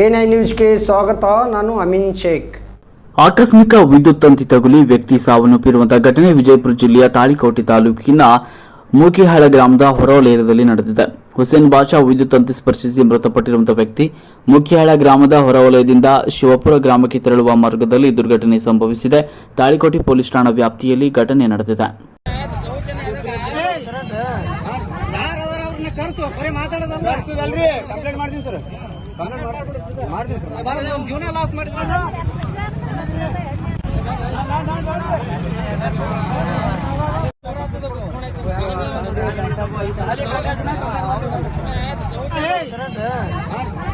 N I ನ್ಯೂಸ್ಗೆ ಸ್ವಾಗತ ನಾನು ಅಮಿನ್ ಶೇಖ್. ಆಕಸ್ಮಿಕ ವಿದ್ಯುತ್ ತಂತಿ ತಗುಲಿ ವ್ಯಕ್ತಿ ಸಾವನ್ನಪ್ಪಿರುವಂತಹ ಘಟನೆ ವಿಜಯಪುರ ಜಿಲ್ಲೆಯ ತಾಳಿಕೋಟೆ ತಾಲೂಕಿನ ಮೂಕಿಹಾಳ ಗ್ರಾಮದ ಹೊರವಲಯದಲ್ಲಿ ನಡೆದಿದೆ. ಹುಸೇನ್ ಬಾಷಾ ವಿದ್ಯುತ್ ತಂತಿ ಸ್ಪರ್ಶಿಸಿ ಮೃತಪಟ್ಟಿರುವಂತಹ ವ್ಯಕ್ತಿ ಮುಖ್ಯಹಾಳ ಗ್ರಾಮದ ಹೊರವಲಯದಿಂದ ಶಿವಪುರ ಗ್ರಾಮಕ್ಕೆ ತೆರಳುವ ಮಾರ್ಗದಲ್ಲಿ ದುರ್ಘಟನೆ ಸಂಭವಿಸಿದೆ. ತಾಳಿಕೋಟೆ ಪೊಲೀಸ್ ಠಾಣಾ ವ್ಯಾಪ್ತಿಯಲ್ಲಿ ಘಟನೆ ನಡೆದಿದೆ. ಮಾಡ್ತೀನಿ ಸರ್. ಜೀವನ ಲಾಸ್ ಮಾಡಿದ್ರೆ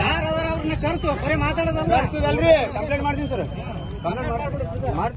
ಯಾರದಾರ ಅವ್ರನ್ನ ಕರ್ಸು ಬರೀ ಮಾತಾಡೋದಲ್ಲ ಕರ್ಸೋದಲ್ರಿ ಕಂಪ್ಲೇಂಟ್ ಮಾಡ್ತೀನಿ ಸರ್ ಮಾಡಿ